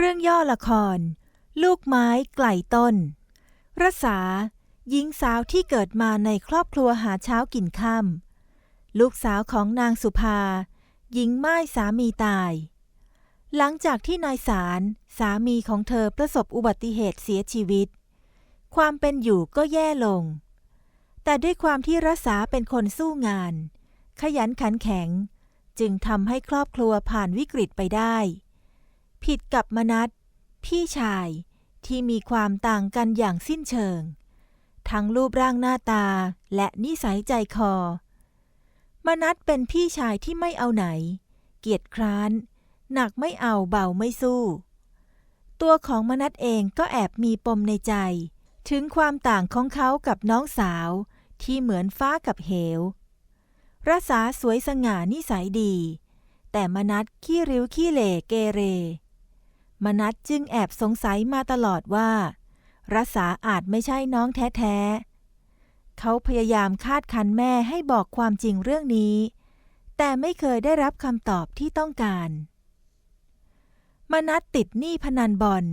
เรื่องย่อละคร ลูกไม้ไกลต้นรษาหญิงสาวที่เกิดมาในครอบครัวหาเช้ากินค่ำลูกสาวของนางสุภา หญิงไม้สามีตาย หลังจากที่นายสารสามีของเธอประสบอุบัติเหตุเสียชีวิต ความเป็นอยู่ก็แย่ลง แต่ด้วยความที่รษาเป็นคนสู้งาน ขยันขันแข็ง จึงทำให้ครอบครัวผ่านวิกฤตไปได้ ผิดกับมนัตพี่ชายที่มีความต่างกันอย่างสิ้นเชิง ทั้งรูปร่างหน้าตาและนิสัยใจคอ มนัตเป็นพี่ชายที่ไม่เอาไหน เกียจคร้าน หนักไม่เอาเบาไม่สู้ ตัวของมนัตเองก็แอบมีปมในใจ ถึงความต่างของเขากับน้องสาวที่เหมือนฟ้ากับเหวรัษาสวยสง่านิสัยดี แต่มนัตขี้ริ้วขี้เหล่เกเร มนัตจึงแอบสงสัยมาตลอดว่า รัษาอาจไม่ใช่น้องแท้ๆ เขาพยายามคาดคันแม่ให้บอกความจริงเรื่องนี้ แต่ไม่เคยได้รับคำตอบที่ต้องการ มนัตติดหนี้พนันบอล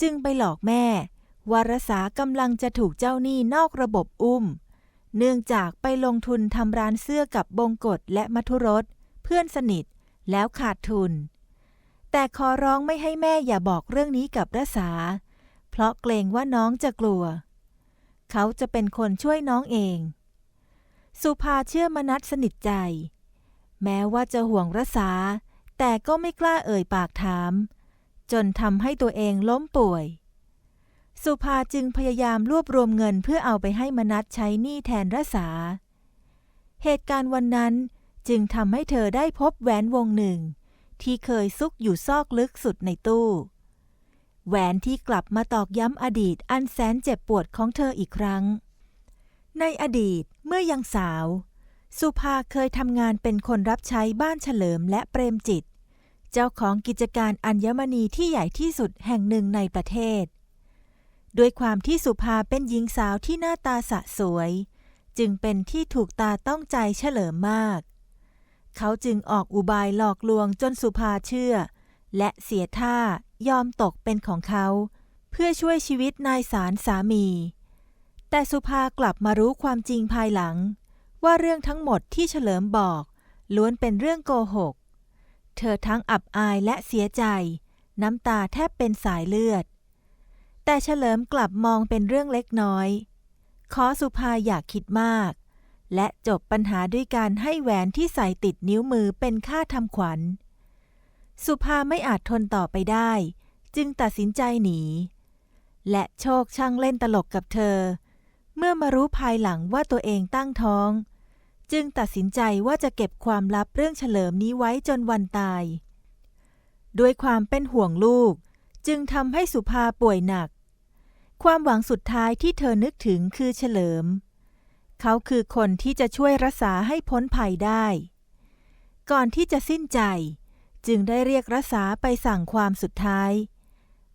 จึงไปหลอกแม่วารสากำลังจะถูกเจ้าหนี้นอกระบบอุ้ม เนื่องจากไปลงทุนทำร้านเสื้อกับบงกฎและมัทุรสเพื่อนสนิทแล้วขาดทุน แต่ขอร้องไม่ให้แม่อย่าบอกเรื่องนี้กับรษา เพราะเกรงว่าน้องจะกลัว เขาจะเป็นคนช่วยน้องเอง สุภาเชื่อมนัดสนิทใจ แม้ว่าจะห่วงรษา แต่ก็ไม่กล้าเอ่ยปากถาม จนทำให้ตัวเองล้มป่วย สุภาจึงพยายามรวบรวมเงินเพื่อเอาไปให้มนัดใช้หนี้แทนรษา เหตุการณ์วันนั้นจึงทำให้เธอได้พบแหวนวงหนึ่ง ที่เคยซุกอยู่ซอกลึกสุดในตู้ แหวนที่กลับมาตอกย้ำอดีตอันแสนเจ็บปวดของเธออีกครั้ง ในอดีตเมื่อยังสาว สุภาเคยทำงานเป็นคนรับใช้บ้านเฉลิมและเปรมจิต เจ้าของกิจการอัญมณีที่ใหญ่ที่สุดแห่งหนึ่งในประเทศ ด้วยความที่สุภาเป็นหญิงสาวที่หน้าตาสะสวย จึงเป็นที่ถูกตาต้องใจเฉลิมมาก เขาจึงออกอุบายหลอกลวงจนสุภาเชื่อ และเสียท่ายอมตกเป็นของเขา เพื่อช่วยชีวิตนายสารสามี แต่สุภากลับมารู้ความจริงภายหลัง ว่าเรื่องทั้งหมดที่เฉลิมบอก ล้วนเป็นเรื่องโกหก เธอทั้งอับอายและเสียใจ น้ำตาแทบเป็นสายเลือด แต่เฉลิมกลับมองเป็นเรื่องเล็กน้อย ขอสุภาอยากคิดมาก และจบปัญหาด้วยการให้แหวนที่ใส่ติดนิ้วมือเป็นค่าทำขวัญ สุภาไม่อาจทนต่อไปได้ จึงตัดสินใจหนี และโชคช่างเล่นตลกกับเธอ เมื่อมารู้ภายหลังว่าตัวเองตั้งท้อง จึงตัดสินใจว่าจะเก็บความลับเรื่องเฉลิมนี้ไว้จนวันตาย ด้วยความเป็นห่วงลูก จึงทำให้สุภาป่วยหนัก ความหวังสุดท้ายที่เธอนึกถึงคือเฉลิม เขาคือคนที่จะช่วยรักษาให้พ้นภัยได้ ก่อนที่จะสิ้นใจ จึงได้เรียกรักษาไปสั่งความสุดท้าย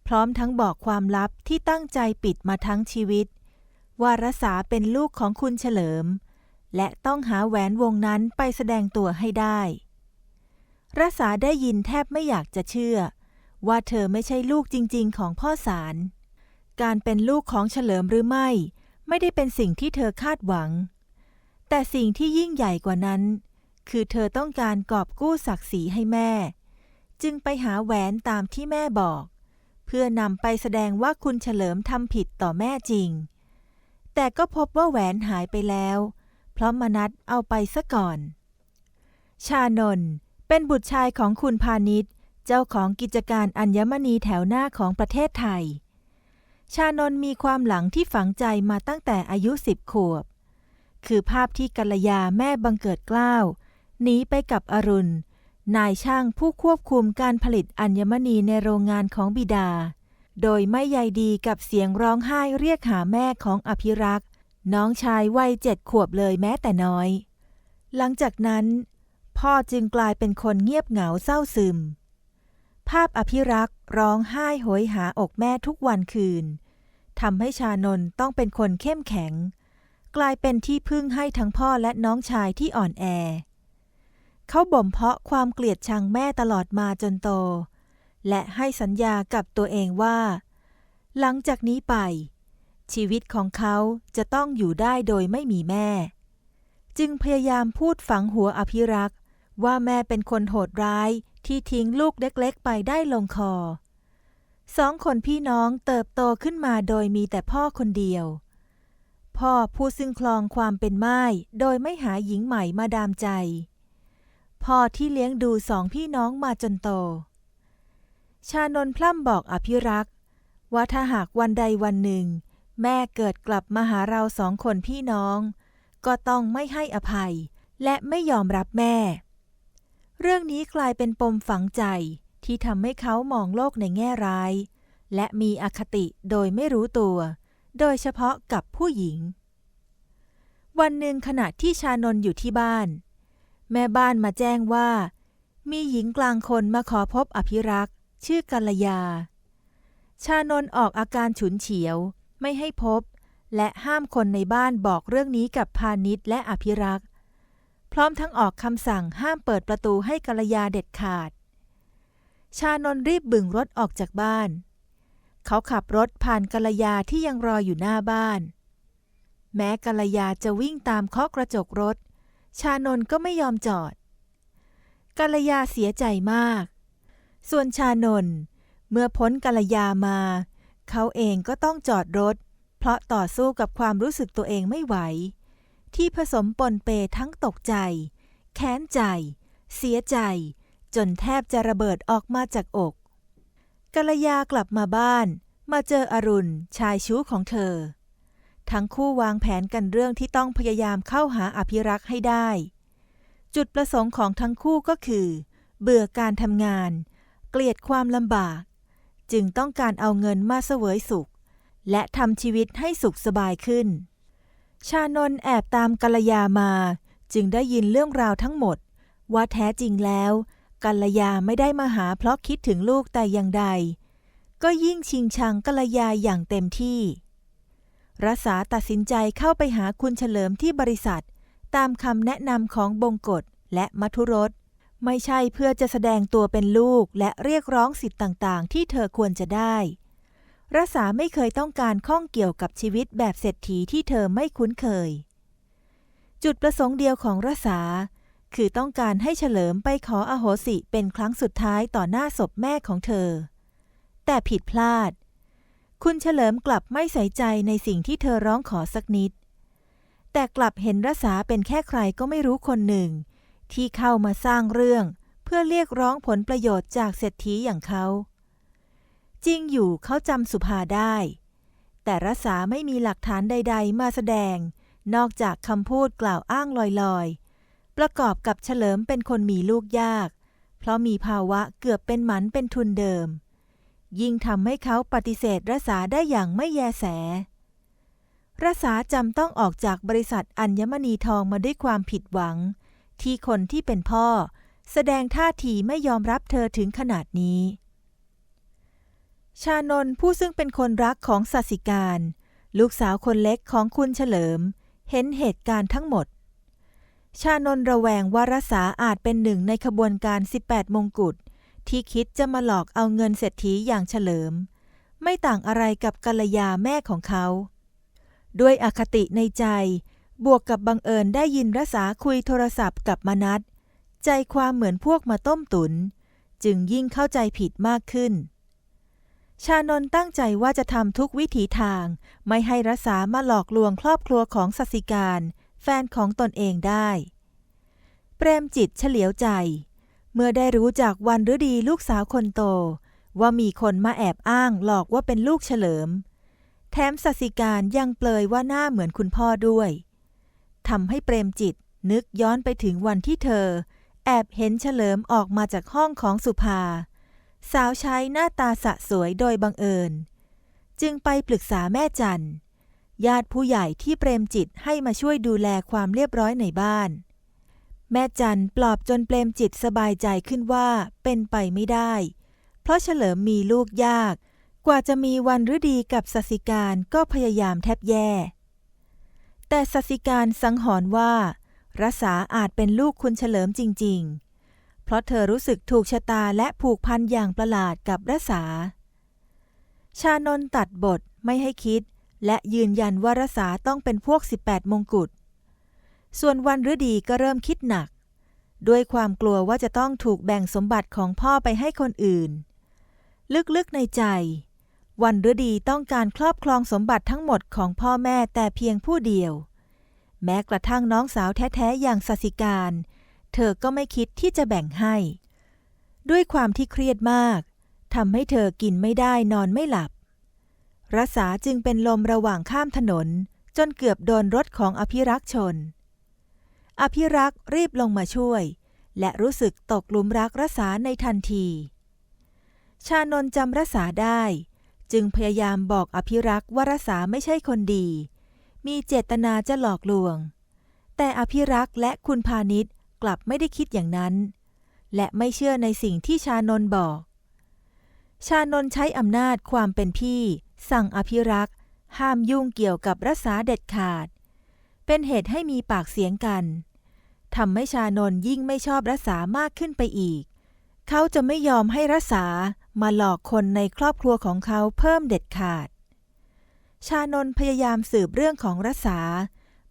พร้อมทั้งบอกความลับที่ตั้งใจปิดมาทั้งชีวิต ว่ารักษาเป็นลูกของคุณเฉลิม และต้องหาแหวนวงนั้นไปแสดงตัวให้ได้รักษาได้ยินแทบไม่อยากจะเชื่อ ว่าเธอไม่ใช่ลูกจริง ๆ ของพ่อสาร การเป็นลูกของเฉลิมหรือไม่ ไม่ได้เป็นสิ่งที่เธอคาดหวัง แต่สิ่งที่ยิ่งใหญ่กว่านั้น คือเธอต้องการกอบกู้ศักดิ์ศรีให้แม่ จึงไปหาแหวนตามที่แม่บอก เพื่อนำไปแสดงว่าคุณเฉลิมทำผิดต่อแม่จริง แต่ก็พบว่าแหวนหายไปแล้ว เพราะมนัดเอาไปซะก่อน ชานนเป็นบุตรชายของคุณพาณิชย์ เจ้าของกิจการอัญมณีแถวหน้าของประเทศไทย ชานนมีความหลังที่ฝังใจมาตั้งแต่อายุสิบขวบ คือภาพที่กัลยาแม่บังเกิดกล้าวหนีไปกับอรุณ นายช่างผู้ควบคุมการผลิตอัญมณีในโรงงานของบิดา โดยไม่ใยดีกับเสียงร้องไห้เรียกหาแม่ของอภิรักษ์น้องชายวัยเจ็ดขวบเลยแม้แต่น้อย หลังจากนั้น พ่อจึงกลายเป็นคนเงียบเหงาเศร้าซึม ภาพอภิรักษ์ร้องไห้โหยหาอกแม่ทุกวันคืนทำให้ชานนต้องเป็นคนเข้มแข็ง กลายเป็นที่พึ่งให้ทั้งพ่อและน้องชายที่อ่อนแอ เขาบ่มเพาะความเกลียดชังแม่ตลอดมาจนโต และให้สัญญากับตัวเองว่า หลังจากนี้ไป ชีวิตของเขาจะต้องอยู่ได้โดยไม่มีแม่ จึงพยายามพูดฝังหัวอภิรักษ์ว่าแม่เป็นคนโหดร้าย ที่ทิ้งลูกเล็กๆ ไปได้ลงคอ สองคนพี่น้องเติบโตขึ้นมาโดยมีแต่พ่อคนเดียว พ่อผู้ซึ่งคลองความเป็นไม้โดยไม่หาหญิงใหม่มาดามใจ พ่อที่เลี้ยงดูสองพี่น้องมาจนโต ชานนพล่ำบอกอภิรักษ์ว่าถ้าหากวันใดวันหนึ่ง แม่เกิดกลับมาหาเราสองคนพี่น้อง ก็ต้องไม่ให้อภัย และไม่ยอมรับแม่ เรื่องนี้กลายเป็นปมฝังใจที่ทำให้เขามองโลกในแง่ร้าย และมีอคติโดยไม่รู้ตัว โดยเฉพาะกับผู้หญิง วันหนึ่งขณะที่ชานนอยู่ที่บ้าน แม่บ้านมาแจ้งว่า มีหญิงกลางคนมาขอพบอภิรักษ์ ชื่อกัลยา ชานนออกอาการฉุนเฉียว ไม่ให้พบ และห้ามคนในบ้านบอกเรื่องนี้กับพาณิชย์และอภิรักษ์ ร้อมทั้งออกคำสั่งห้ามเปิดประตูให้กัลยาเด็ดขาด ชานนรีบบึงรถออกจากบ้าน เขาขับรถผ่านกัลยาที่ยังรออยู่หน้าบ้าน แม้กัลยาจะวิ่งตามเคาะกระจกรถ ชานนก็ไม่ยอมจอดกัลยาเสียใจมาก ส่วนชานนเมื่อพ้นกัลยามา เขาเองก็ต้องจอดรถ เพราะต่อสู้กับความรู้สึกตัวเองไม่ไหว ที่ผสมปนเปทั้งตกใจ แค้นใจ เสียใจ จนแทบจะระเบิดออกมาจากอกกัลยากลับมาบ้าน มาเจออรุณ ชายชู้ของเธอ ทั้งคู่วางแผนกันเรื่องที่ต้องพยายามเข้าหาอภิรักษ์ให้ได้ จุดประสงค์ของทั้งคู่ก็คือ เบื่อการทำงาน เกลียดความลำบาก จึงต้องการเอาเงินมาเสวยสุข และทำชีวิตให้สุขสบายขึ้น ชานนแอบตามกัลยามา จึงได้ยินเรื่องราวทั้งหมด ว่าแท้จริงแล้ว กัลยาไม่ได้มาหาเพราะคิดถึงลูกแต่อย่างใด ก็ยิ่งชิงชังกัลยาอย่างเต็มที่รัษาตัดสินใจเข้าไปหาคุณเฉลิมที่บริษัท ตามคำแนะนำของบงกฎและมัทุรสไม่ใช่เพื่อจะแสดงตัวเป็นลูกและเรียกร้องสิทธิ์ต่างๆ ที่เธอควรจะได้ รัษาไม่เคยต้องการข้องเกี่ยวกับชีวิตแบบเศรษฐีที่เธอไม่คุ้นเคย จุดประสงค์เดียวของรัษาคือต้องการให้เฉลิมไปขออโหสิเป็นครั้งสุดท้ายต่อหน้าศพแม่ของเธอ แต่ผิดพลาด คุณเฉลิมกลับไม่ใส่ใจในสิ่งที่เธอร้องขอสักนิด แต่กลับเห็นรัษาเป็นแค่ใครก็ไม่รู้คนหนึ่ง ที่เข้ามาสร้างเรื่อง เพื่อเรียกร้องผลประโยชน์จากเศรษฐีอย่างเขา จริงอยู่เขาจำสุภาได้ แต่รัษาไม่มีหลักฐานใด ๆ มาแสดง นอกจากคำพูดกล่าวอ้างลอยๆ ประกอบกับเฉลิมเป็นคนมีลูกยาก เพราะมีภาวะเกือบเป็นหมันเป็นทุนเดิม ยิ่งทำให้เขาปฏิเสธรัษาได้อย่างไม่แยแสรัษาจำต้องออกจากบริษัทอัญมณีทองมาด้วยความผิดหวัง ที่คนที่เป็นพ่อ แสดงท่าทีไม่ยอมรับเธอถึงขนาดนี้ ชานนท์ผู้ซึ่งเป็นคนรักของสัสิการ ลูกสาวคนเล็กของคุณเฉลิม เห็นเหตุการณ์ทั้งหมด ชานนท์ระแวงว่ารัษาอาจเป็นหนึ่งในขบวนการ 18 มงกุฎที่คิดจะมาหลอกเอาเงินเศรษฐีอย่างเฉลิม ไม่ต่างอะไรกับกัลยาแม่ของเขา ด้วยอคติในใจ บวกกับบังเอิญได้ยินรัษาคุยโทรศัพท์กับมนัดใจความเหมือนพวกมาต้มตุน จึงยิ่งเข้าใจผิดมากขึ้น ชานนท์ตั้งใจว่าจะทำทุกวิถีทาง ไม่ให้รัษามาหลอกลวงครอบครัวของสสิการ แฟนของตนเองได้ เปรมจิตเฉลียวใจ เมื่อได้รู้จากวันฤดีลูกสาวคนโต ว่ามีคนมาแอบอ้างหลอกว่าเป็นลูกเฉลิม แถมสสิการยังเปลยว่าหน้าเหมือนคุณพ่อด้วยทำให้เปรมจิตนึกย้อนไปถึงวันที่เธอ แอบเห็นเฉลิมออกมาจากห้องของสุภา สาวใช้หน้าตาสะสวยโดยบังเอิญ จึงไปปรึกษาแม่จันญาติผู้ใหญ่ที่เปรมจิตให้มาช่วยดูแลความเรียบร้อยในบ้าน แม่จันปลอบจนเปรมจิตสบายใจขึ้นว่าเป็นไปไม่ได้ เพราะเฉลิมมีลูกยาก กว่าจะมีวันฤดีกับสสิการก็พยายามแทบแย่ แต่สสิการสังหรณ์ว่ารัษาอาจเป็นลูกคุณเฉลิมจริง ๆ เพราะเธอรู้สึกถูกชะตาและผูกพันอย่างประหลาดกับรสา ชานนตัดบทไม่ให้คิด และยืนยันว่ารสาต้องเป็นพวก 18 มงกุฎ ส่วนวันฤดีก็เริ่มคิดหนัก ด้วยความกลัวว่าจะต้องถูกแบ่งสมบัติของพ่อไปให้คนอื่น ลึกๆในใจ วันฤดีต้องการครอบครองสมบัติทั้งหมดของพ่อแม่แต่เพียงผู้เดียว แม้กระทั่งน้องสาวแท้ๆอย่างสสิการเเธอก็ไม่คิดที่จะแบ่งให้ ด้วยความที่เครียดมากทำให้เธอกินไม่ได้นอนไม่หลับรสาจึงเป็นลมระหว่างข้ามถนน จนเกือบโดนรถของอภิรักษ์ชน อภิรักษ์รีบลงมาช่วย และรู้สึกตกหลุมรักรสาในทันที ชานนจำรสาได้ จึงพยายามบอกอภิรักษ์ว่ารสาไม่ใช่คนดี มีเจตนาจะหลอกลวง แต่อภิรักษ์และคุณพาณิชย์ กลับไม่ได้คิดอย่างนั้น และไม่เชื่อในสิ่งที่ชานนบอก ชานนใช้อำนาจความเป็นพี่ สั่งอภิรักษ์ ห้ามยุ่งเกี่ยวกับรสาเด็ดขาด เป็นเหตุให้มีปากเสียงกันทำให้ชานนยิ่งไม่ชอบรัสามากขึ้นไปอีก เขาจะไม่ยอมให้รัสามาหลอกคนในครอบครัวของเขาเพิ่มเด็ดขาด ชานนพยายามสืบเรื่องของรสา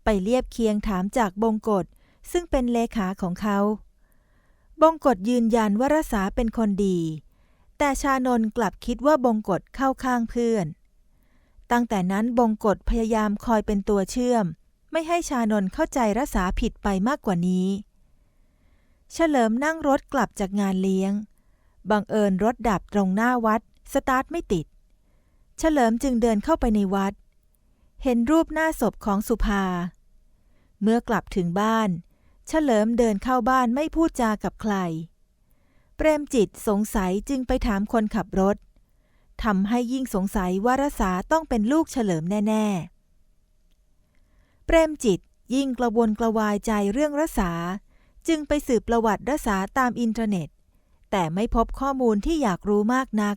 ไปเรียบเคียงถามจากบงกฎ ซึ่งเป็นเลขาของเขา บงกฎยืนยันว่ารสาเป็นคนดี แต่ชานนกลับคิดว่าบงกฎเข้าข้างเพื่อน ตั้งแต่นั้นบงกฎพยายามคอยเป็นตัวเชื่อม ไม่ให้ชานนเข้าใจรสาผิดไปมากกว่านี้ เฉลิมนั่งรถกลับจากงานเลี้ยง บังเอิญรถดับตรงหน้าวัด สตาร์ทไม่ติด เฉลิมจึงเดินเข้าไปในวัด เห็นรูปหน้าศพของสุภาเมื่อกลับถึงบ้าน เฉลิมเดินเข้าบ้านไม่พูดจากับใคร เปรมจิตสงสัยจึงไปถามคนขับรถทำให้ยิ่งสงสัยว่ารสาต้องเป็นลูกเฉลิมแน่ ๆ เปรมจิตยิ่งกระวนกระวายใจเรื่องรสา จึงไปสืบประวัติรสาตามอินเทอร์เน็ต แต่ไม่พบข้อมูลที่อยากรู้มากนัก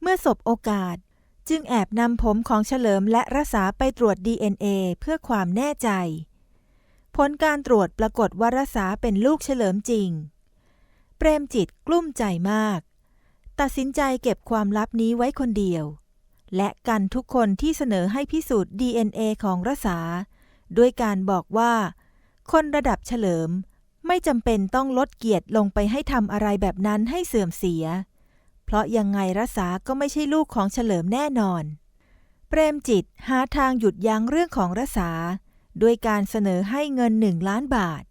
เมื่อสบโอกาสจึงแอบนำผมของเฉลิมและรสาไปตรวจ DNA เพื่อความแน่ใจ ผลการตรวจปรากฏว่ารสาเป็นลูกเฉลิมจริง เปรมจิตกลุ้มใจมาก ตัดสินใจเก็บความลับนี้ไว้คนเดียว และกันทุกคนที่เสนอให้พิสูจน์ DNA ของรสา ด้วยการบอกว่า คนระดับเฉลิมไม่จำเป็นต้องลดเกียรติลงไปให้ทำอะไรแบบนั้นให้เสื่อมเสีย เพราะยังไงรสาก็ไม่ใช่ลูกของเฉลิมแน่นอน เปรมจิตหาทางหยุดยั้งเรื่องของรสา ด้วยการเสนอให้เงินหนึ่งล้านบาท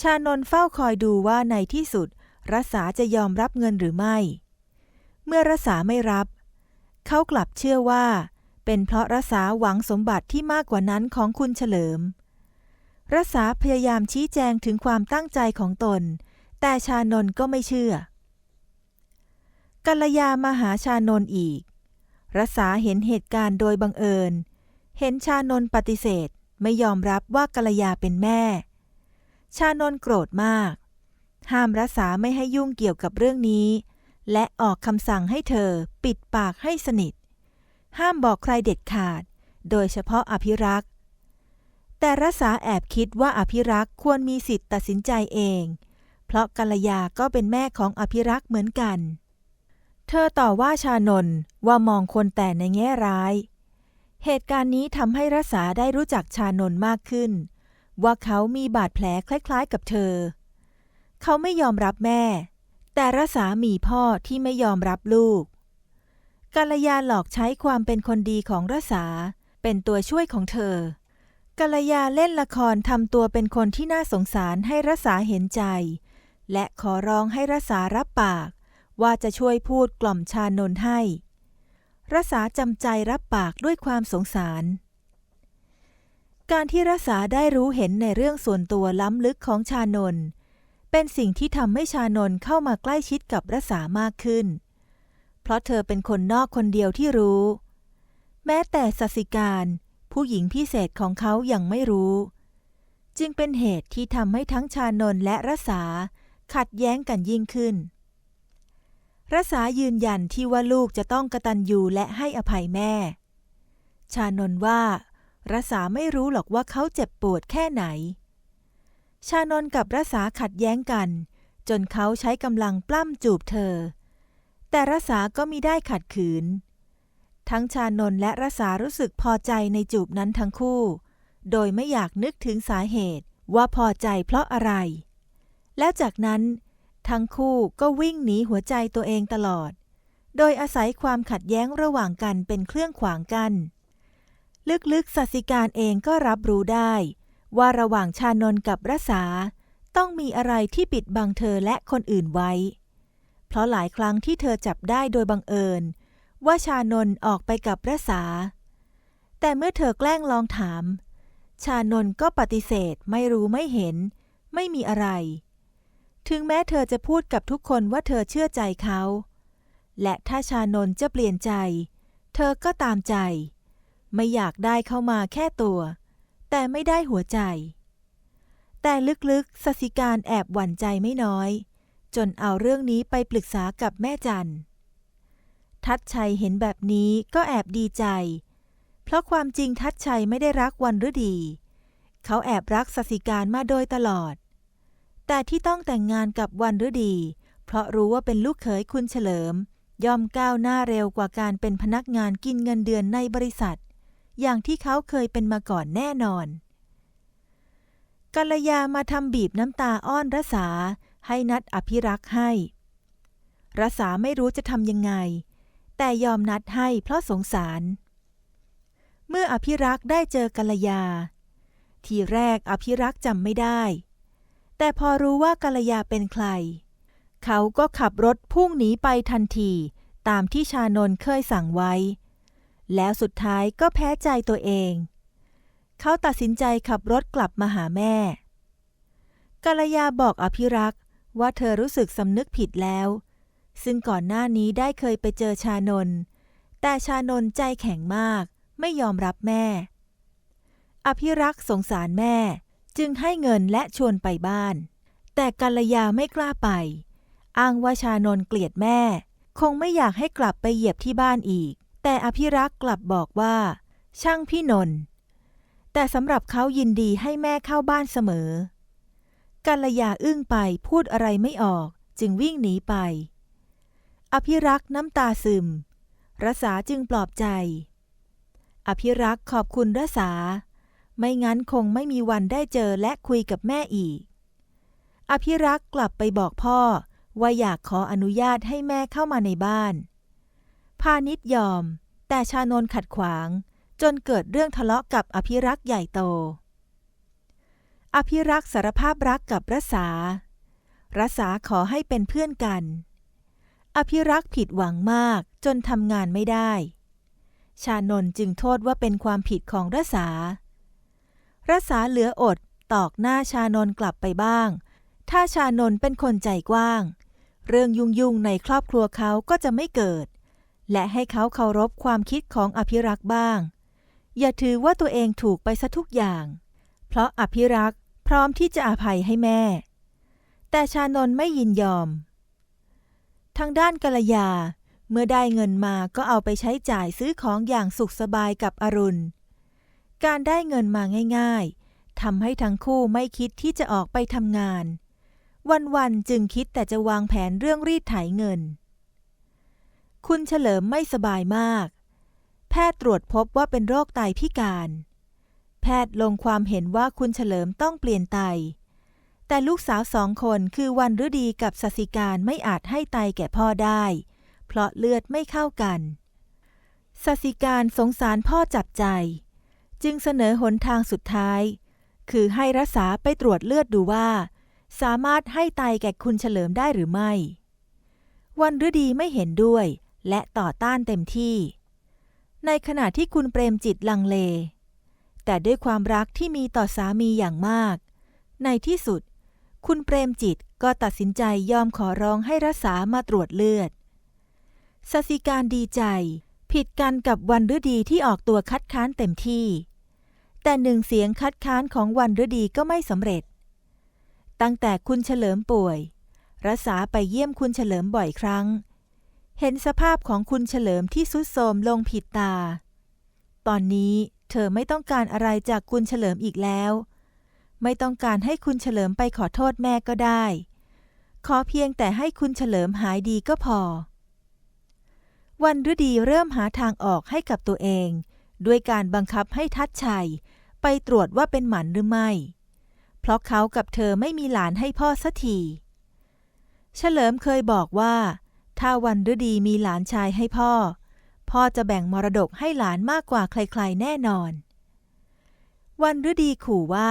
ชานนเฝ้าคอยดูว่าในที่สุดรสาจะยอมรับเงินหรือไม่ เมื่อรสาไม่รับ เขากลับเชื่อว่า เป็นเพราะรสาหวังสมบัติที่มากกว่านั้นของคุณเฉลิมรสาพยายามชี้แจงถึงความตั้งใจของตน แต่ชานนก็ไม่เชื่อกัลยามาหาชานนอีกรสาเห็นเหตุการณ์โดยบังเอิญ เห็นชานนปฏิเสธ ไม่ยอมรับว่ากัลยาเป็นแม่ ชานนโกรธมาก ห้ามรสาไม่ให้ยุ่งเกี่ยวกับเรื่องนี้ และออกคำสั่งให้เธอปิดปากให้สนิท ห้ามบอกใครเด็ดขาด โดยเฉพาะอภิรักษ์ แต่รสาแอบคิดว่าอภิรักษ์ควรมีสิทธิ์ตัดสินใจเอง เพราะกัลยาก็เป็นแม่ของอภิรักษ์เหมือนกัน เธอต่อว่าชานนว่ามองคนแต่ในแง่ร้าย เหตุการณ์นี้ทำให้รสาได้รู้จักชานนมากขึ้น ว่าเขามีบาดแผลคล้ายๆกับเธอ เขาไม่ยอมรับแม่ แต่รสามีพ่อที่ไม่ยอมรับลูกกัลยาหลอกใช้ความเป็นคนดีของรสาเป็นตัวช่วยของเธอกัลยาเล่นละครทำตัวเป็นคนที่น่าสงสารให้รสาเห็นใจ และขอร้องให้รสารับปาก ว่าจะช่วยพูดกล่อมชานนให้ รสาจำใจรับปากด้วยความสงสาร การที่รสาได้รู้เห็นในเรื่องส่วนตัวล้ำลึกของชานนท์เป็นสิ่งที่ทำให้ชานนท์เข้ามาใกล้ชิดกับรสามากขึ้น เพราะเธอเป็นคนนอกคนเดียวที่รู้ แม้แต่สสิการผู้หญิงพิเศษของเขายังไม่รู้ จึงเป็นเหตุที่ทำให้ทั้งชานนท์และรสาขัดแย้งกันยิ่งขึ้น รสายืนยันที่ว่าลูกจะต้องกระตันยูและให้อภัยแม่ ชานนว่ารสาไม่รู้หรอกว่าเขาเจ็บปวดแค่ไหน ชานนกับรสาขัดแย้งกัน จนเขาใช้กำลังปล้ำจูบเธอ แต่รสาก็มิได้ขัดขืน ทั้งชานนและรสารู้สึกพอใจในจูบนั้นทั้งคู่ โดยไม่อยากนึกถึงสาเหตุว่าพอใจเพราะอะไร แล้วจากนั้น ทั้งคู่ก็วิ่งหนีหัวใจตัวเองตลอด โดยอาศัยความขัดแย้งระหว่างกันเป็นเครื่องขวางกัน ลึกๆสัสิการเองก็รับรู้ได้ ว่าระหว่างชานนกับรสาต้องมีอะไรที่ปิดบังเธอและคนอื่นไว้ เพราะหลายครั้งที่เธอจับได้โดยบังเอิญ ว่าชานนออกไปกับรสา แต่เมื่อเธอแกล้งลองถาม ชานนก็ปฏิเสธไม่รู้ไม่เห็น ไม่มีอะไร ถึงแม้เธอจะพูดกับทุกคนว่าเธอเชื่อใจเขา และถ้าชานนจะเปลี่ยนใจ เธอก็ตามใจ ไม่อยากได้เข้ามาแค่ตัว แต่ไม่ได้หัวใจ แต่ลึกๆสสิการแอบหวั่นใจไม่น้อย จนเอาเรื่องนี้ไปปรึกษากับแม่จันทัดชัยเห็นแบบนี้ก็แอบดีใจ เพราะความจริงทัดชัยไม่ได้รักวันฤดี เขาแอบรักสสิการมาโดยตลอด แต่ที่ต้องแต่งงานกับวันฤดี เพราะรู้ว่าเป็นลูกเขยคุณเฉลิม ย่อมก้าวหน้าเร็วกว่าการเป็นพนักงานกินเงินเดือนในบริษัท อย่างที่เขาเคยเป็นมาก่อนแน่นอนกัลยามาทำบีบน้ำตาอ้อนรสาให้นัดอภิรักษ์ให้รสาไม่รู้จะทำยังไง แต่ยอมนัดให้เพราะสงสาร เมื่ออภิรักษ์ได้เจอกัลยา ทีแรกอภิรักษ์จำไม่ได้ แต่พอรู้ว่ากัลยาเป็นใคร เขาก็ขับรถพุ่งหนีไปทันทีตามที่ชานนเคยสั่งไว้ แล้วสุดท้ายก็แพ้ใจตัวเอง เขาตัดสินใจขับรถกลับมาหาแม่กัลยาบอกอภิรักษ์ว่าเธอรู้สึกสำนึกผิดแล้ว ซึ่งก่อนหน้านี้ได้เคยไปเจอชานน แต่ชานนใจแข็งมาก ไม่ยอมรับแม่ อภิรักษ์สงสารแม่ จึงให้เงินและชวนไปบ้าน แต่กัลยาไม่กล้าไป อ้างว่าชานนท์เกลียดแม่ คงไม่อยากให้กลับไปเหยียบที่บ้านอีก แต่อภิรักษ์กลับบอกว่า ช่างพี่นนท์แต่สำหรับเขายินดีให้แม่เข้าบ้านเสมอ กัลยาอึ้งไปพูดอะไรไม่ออก จึงวิ่งหนีไป อภิรักษ์น้ำตาซึม รสาจึงปลอบใจ อภิรักษ์ขอบคุณรสา ไม่งั้นคงไม่มีวันได้เจอและคุยกับแม่อีก อภิรักษ์กลับไปบอกพ่อว่าอยากขออนุญาตให้แม่เข้ามาในบ้าน พาณิชยอม แต่ชานนขัดขวาง จนเกิดเรื่องทะเลาะกับอภิรักษ์ใหญ่โต อภิรักษ์สารภาพรักกับรสา รสาขอให้เป็นเพื่อนกัน อภิรักษ์ผิดหวังมากจนทำงานไม่ได้ ชานนจึงโทษว่าเป็นความผิดของรสา รสาเหลืออดตอกหน้าชานนกลับไปบ้าง ถ้าชานนเป็นคนใจกว้าง เรื่องยุ่งๆในครอบครัวเขาก็จะไม่เกิด และให้เขาเคารพความคิดของอภิรักษ์บ้าง อย่าถือว่าตัวเองถูกไปซะทุกอย่าง เพราะอภิรักษ์พร้อมที่จะอภัยให้แม่ แต่ชานนไม่ยินยอม ทางด้านกัลยา เมื่อได้เงินมาก็เอาไปใช้จ่ายซื้อของอย่างสุขสบายกับอรุณ การได้เงินมาง่าย ๆทำให้ทั้งคู่ไม่คิดที่จะออกไปทำงาน วันๆจึงคิดแต่จะวางแผนเรื่องรีดไถเงิน คุณเฉลิมไม่สบายมาก แพทย์ตรวจพบว่าเป็นโรคไตพิการ แพทย์ลงความเห็นว่าคุณเฉลิมต้องเปลี่ยนไต แต่ลูกสาวสองคนคือวันฤดีกับสสิการไม่อาจให้ไตแก่พ่อได้ เพราะเลือดไม่เข้ากันสสิการสงสารพ่อจับใจ จึงเสนอหนทางสุดท้าย คือให้รักษาไปตรวจเลือดดูว่า สามารถให้ไตแก่คุณเฉลิมได้หรือไม่ วันฤดีไม่เห็นด้วย และต่อต้านเต็มที่ ในขณะที่คุณเปรมจิตลังเล แต่ด้วยความรักที่มีต่อสามีอย่างมาก ในที่สุด คุณเปรมจิตก็ตัดสินใจยอมขอร้องให้รักษามาตรวจเลือดสสิการดีใจ ผิดกันกับวันฤดีที่ออกตัวคัดค้านเต็มที่ แต่หนึ่งเสียงคัดค้านของวันฤดีก็ไม่สำเร็จ ตั้งแต่คุณเฉลิมป่วย รักษาไปเยี่ยมคุณเฉลิมบ่อยครั้ง เห็นสภาพของคุณเฉลิมที่สุดโทรมลงผิดตา ตอนนี้เธอไม่ต้องการอะไรจากคุณเฉลิมอีกแล้ว ไม่ต้องการให้คุณเฉลิมไปขอโทษแม่ก็ได้ ขอเพียงแต่ให้คุณเฉลิมหายดีก็พอ วันฤดีเริ่มหาทางออกให้กับตัวเอง ด้วยการบังคับให้ทัดชัย ไปตรวจว่าเป็นหมันหรือไม่ เพราะเขากับเธอไม่มีหลานให้พ่อสักทีเฉลิมเคยบอกว่า ถ้าวันฤดีมีหลานชายให้พ่อ พ่อจะแบ่งมรดกให้หลานมากกว่าใครๆแน่นอน วันฤดีขู่ว่า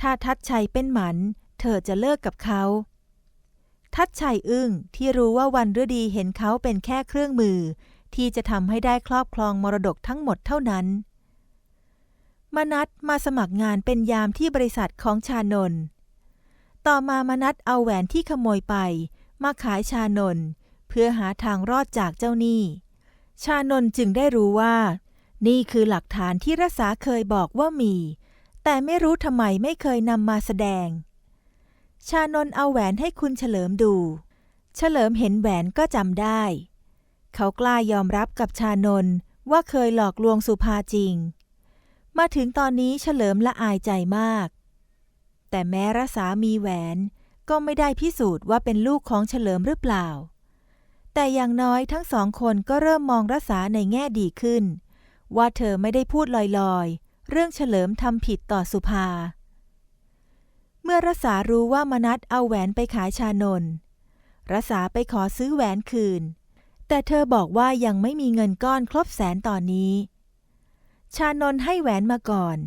ถ้าทัดชัยเป็นหมัน เธอจะเลิกกับเขา ทัดชัยอึ้งที่รู้ว่าวันฤดีเห็นเขาเป็นแค่เครื่องมือ ที่จะทำให้ได้ครอบครองมรดกทั้งหมดเท่านั้น มนัดมาสมัครงานเป็นยามที่บริษัทของชานน ต่อมามนัดเอาแหวนที่ขโมยไป มาขายชานน เพื่อหาทางรอดจากเจ้าหนี้ ชานนจึงได้รู้ว่า นี่คือหลักฐานที่รัษาเคยบอกว่ามี แต่ไม่รู้ทำไมไม่เคยนำมาแสดง ชานนเอาแหวนให้คุณเฉลิมดู เฉลิมเห็นแหวนก็จำได้ เขากล้ายอมรับกับชานนว่าเคยหลอกลวงสุภาจริง มาถึงตอนนี้เฉลิมละอายใจมาก แต่แม้รัษามีแหวนก็ไม่ได้พิสูจน์ว่าเป็นลูกของเฉลิมหรือเปล่า แต่อย่างน้อยทั้งสองคนก็เริ่มมองรัษาในแง่ดีขึ้น ว่าเธอไม่ได้พูดลอยๆ เรื่องเฉลิมทำผิดต่อสุภา มื่อรัษารู้ว่ามนัดเอาแหวนไปขายชานนรัษาไปขอซื้อแหวนคืน แต่เธอบอกว่ายังไม่มีเงินก้อนครบแสนตอนนี้ ชานนให้แหวนมาก่อน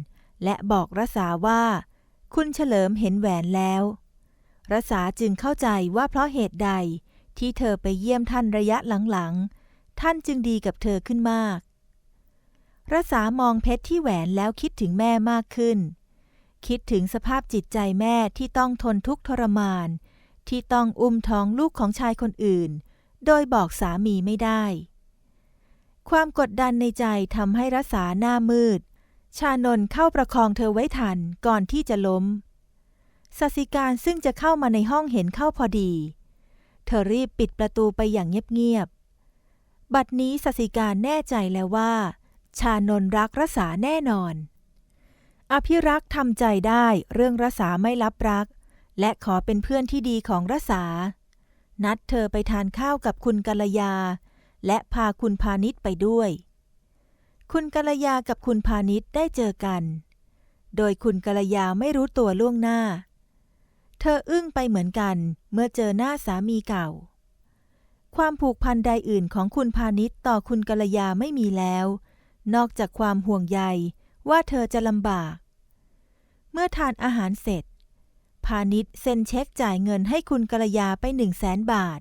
และบอกรัษาว่า คุณเฉลิมเห็นแหวนแล้วรัษาจึงเข้าใจว่าเพราะเหตุใดที่เธอไปเยี่ยมท่านระยะหลังๆ ท่านจึงดีกับเธอขึ้นมากรัษามองเพชรที่แหวนแล้วคิดถึงแม่มากขึ้น คิดถึงสภาพจิตใจแม่ที่ต้องทนทุกข์ทรมาน ที่ต้องอุ้มท้องลูกของชายคนอื่น โดยบอกสามีไม่ได้ ความกดดันในใจทำให้รัษาหน้ามืด ชานนเข้าประคองเธอไว้ทันก่อนที่จะล้มสัสิการซึ่งจะเข้ามาในห้องเห็นเข้าพอดี เธอรีบปิดประตูไปอย่างเงียบๆ บัดนี้สัสิการแน่ใจแล้วว่า ชานนรักรัษาแน่นอน อภิรักษ์ทำใจได้เรื่องรัษาไม่รับรัก และขอเป็นเพื่อนที่ดีของรัษานัดเธอไปทานข้าวกับคุณกัลยา และพาคุณพาณิชไปด้วย คุณกัลยากับคุณพาณิชได้เจอกัน โดยคุณกัลยาไม่รู้ตัวล่วงหน้า เธออึ้งไปเหมือนกันเมื่อเจอหน้าสามีเก่า ความผูกพันใดอื่นของคุณพาณิชต่อคุณกัลยาไม่มีแล้ว นอกจากความห่วงใยว่าเธอจะลำบาก เมื่อทานอาหารเสร็จ พาณิชเซ็นเช็คจ่ายเงินให้คุณกัลยาไปหนึ่งแสนบาท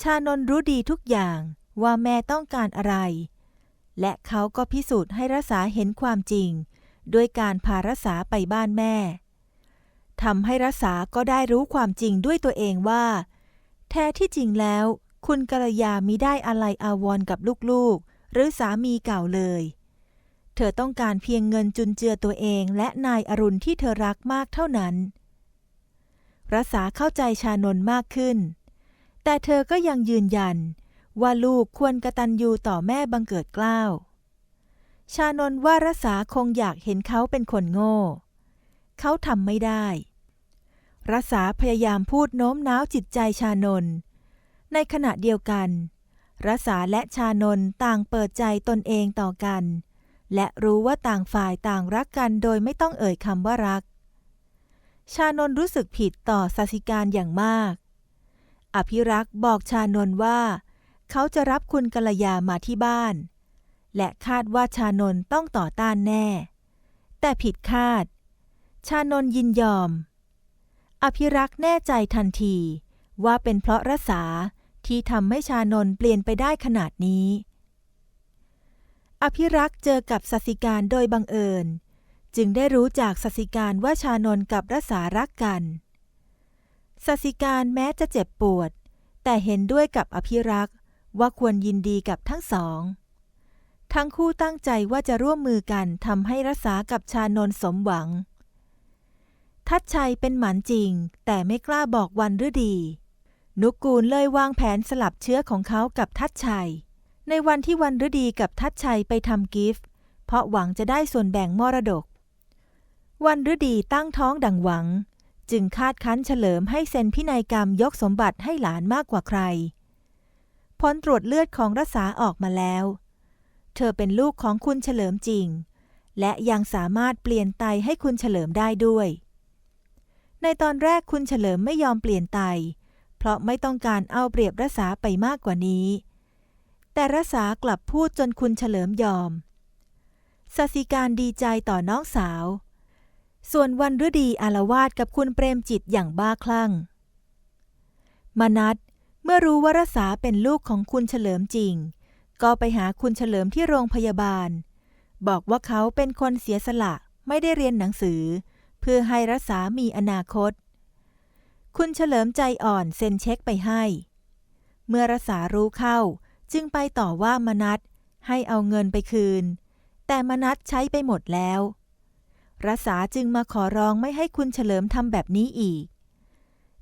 ชานนรู้ดีทุกอย่างว่าแม่ต้องการอะไร และเขาก็พิสูจน์ให้รัษาเห็นความจริง ด้วยการพารัษาไปบ้านแม่ทำให้รัษาก็ได้รู้ความจริงด้วยตัวเองว่า แท้ที่จริงแล้ว คุณกัลยามิได้อะไรอาวรกับลูกๆ หรือสามีเก่าเลย เธอต้องการเพียงเงินจุนเจือตัวเองและนายอรุณที่เธอรักมากเท่านั้นรัษาเข้าใจชานนมากขึ้น แต่เธอก็ยังยืนยัน ว่าลูกควรกระตันยูต่อแม่บังเกิดกล้าว ชานนว่ารัษาคงอยากเห็นเขาเป็นคนโง่ เขาทำไม่ได้รัษาพยายามพูดโน้มน้าวจิตใจชานน ในขณะเดียวกันรัษาและชานนต่างเปิดใจตนเองต่อกัน และรู้ว่าต่างฝ่ายต่างรักกันโดยไม่ต้องเอ่ยคำว่ารัก ชานนรู้สึกผิดต่อสาสิการอย่างมาก อภิรักษ์บอกชานนว่า เขาจะรับคุณกัลยามาที่บ้าน และคาดว่าชานนต้องต่อต้านแน่ แต่ผิดคาด ชานนยินยอม อภิรักษ์แน่ใจทันทีว่าเป็นเพราะรัษาที่ทำให้ชานนเปลี่ยนไปได้ขนาดนี้ อภิรักษ์เจอกับสสิการโดยบังเอิญ จึงได้รู้จากสสิการว่าชานนกับรัษารักกันสสิการแม้จะเจ็บปวด แต่เห็นด้วยกับอภิรักษ์ว่าควรยินดีกับทั้งสอง ทั้งคู่ตั้งใจว่าจะร่วมมือกันทำให้รัษากับชานนสมหวัง ทัดชัยเป็นหมันจริง แต่ไม่กล้าบอกวันฤดี นุกกูลเลยวางแผนสลับเชื้อของเขากับทัดชัย ในวันที่วันฤดีกับทัดชัยไปทำกิฟต์เพราะหวังจะได้ส่วนแบ่งมรดก วันฤดีตั้งท้องดังหวัง จึงคาดคั้นเฉลิมให้เซ็นพินัยกรรมยกสมบัติให้หลานมากกว่าใคร ผลตรวจเลือดของรัษาออกมาแล้ว เธอเป็นลูกของคุณเฉลิมจริง และยังสามารถเปลี่ยนไตให้คุณเฉลิมได้ด้วย ในตอนแรกคุณเฉลิมไม่ยอมเปลี่ยนไต เพราะไม่ต้องการเอาเปรียบรัษาไปมากกว่านี้ แต่รัษากลับพูดจนคุณเฉลิมยอมสสิการดีใจต่อน้องสาว ส่วนวันฤดีอารวาสกับคุณเปรมจิตอย่างบ้าคลั่ง มนัดเมื่อรู้ว่ารัษาเป็นลูกของคุณเฉลิมจริง ก็ไปหาคุณเฉลิมที่โรงพยาบาล บอกว่าเขาเป็นคนเสียสละไม่ได้เรียนหนังสือ เพื่อให้รัษามีอนาคต คุณเฉลิมใจอ่อนเซ็นเช็คไปให้ เมื่อรัษารู้เข้า จึงไปต่อว่ามนัดให้เอาเงินไปคืน แต่มนัดใช้ไปหมดแล้ว รัษาจึงมาขอร้องไม่ให้คุณเฉลิมทำแบบนี้อีก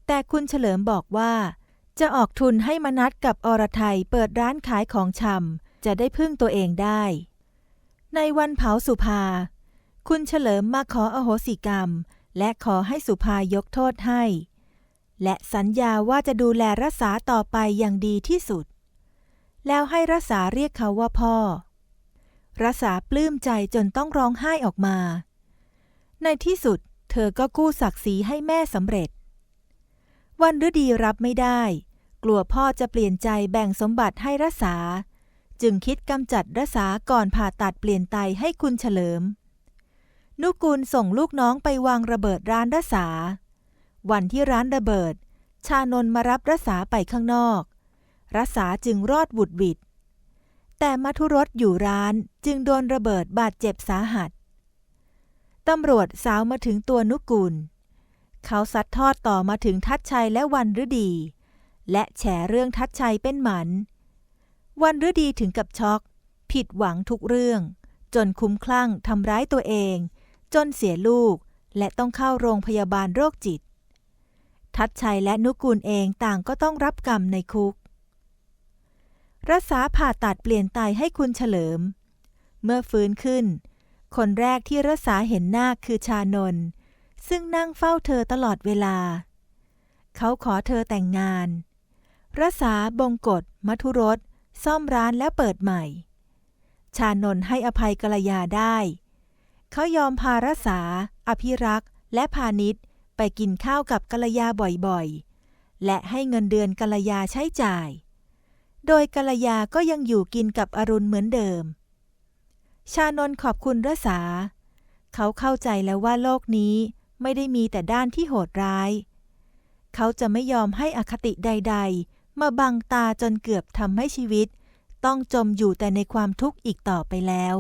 แต่คุณเฉลิมบอกว่า จะออกทุนให้มนัดกับอรไทยเปิดร้านขายของชำจะได้พึ่งตัวเองได้ ในวันเผาสุภา คุณเฉลิมมาขออโหสิกรรม และขอให้สุภายกโทษให้ และสัญญาว่าจะดูแลรักษาต่อไปอย่างดีที่สุด แล้วให้รัษาเรียกเขาว่าพ่อ รัษาปลื้มใจจนต้องร้องไห้ออกมา ในที่สุดเธอก็กู้ศักดิ์ศรีให้แม่สำเร็จ วันฤดีรับไม่ได้ กลัวพ่อจะเปลี่ยนใจแบ่งสมบัติให้รัษา จึงคิดกำจัดรัษาก่อนผ่าตัดเปลี่ยนไตให้คุณเฉลิม นุกูลส่งลูกน้องไปวางระเบิดร้านรัษา วันที่ร้านระเบิด ชานนมารับรัษาไปข้างนอก รักษาจึงรอดบุดหวิด แต่มัทุรสอยู่ร้านจึงโดนระเบิดบาดเจ็บสาหัส ตำรวจสาวมาถึงตัวนุกูล เขาซัดทอดต่อมาถึงทัดชัยและวันฤดี และแฉเรื่องทัดชัยเป็นหมัน วันฤดีถึงกับช็อก ผิดหวังทุกเรื่อง จนคุ้มคลั่งทำร้ายตัวเอง จนเสียลูกและต้องเข้าโรงพยาบาลโรคจิต ทัดชัยและนุกูลเองต่างก็ต้องรับกรรมในคุก รักษาผ่าตัดเปลี่ยนไตให้คุณเฉลิม เมื่อฟื้นขึ้น คนแรกที่รักษาเห็นหน้าคือชานน ซึ่งนั่งเฝ้าเธอตลอดเวลา เขาขอเธอแต่งงานรักษาบงกฎมัทุรส ซ่อมร้านและเปิดใหม่ ชานนให้อภัยกรยาได้ เขายอมพารักษา อภิรักษ์ และพาณิชย์ไปกินข้าวกับกรยาบ่อยๆ และให้เงินเดือนกรยาใช้จ่าย โดยกรยาก็ยังอยู่กินกับอรุณเหมือนเดิม ชานนขอบคุณรักษาเขาเข้าใจแล้วว่าโลกนี้ไม่ได้มีแต่ด้านที่โหดร้าย เขาจะไม่ยอมให้อคติใด ๆ มาบังตาจนเกือบทำให้ชีวิต ต้องจมอยู่แต่ในความทุกข์อีกต่อไปแล้ว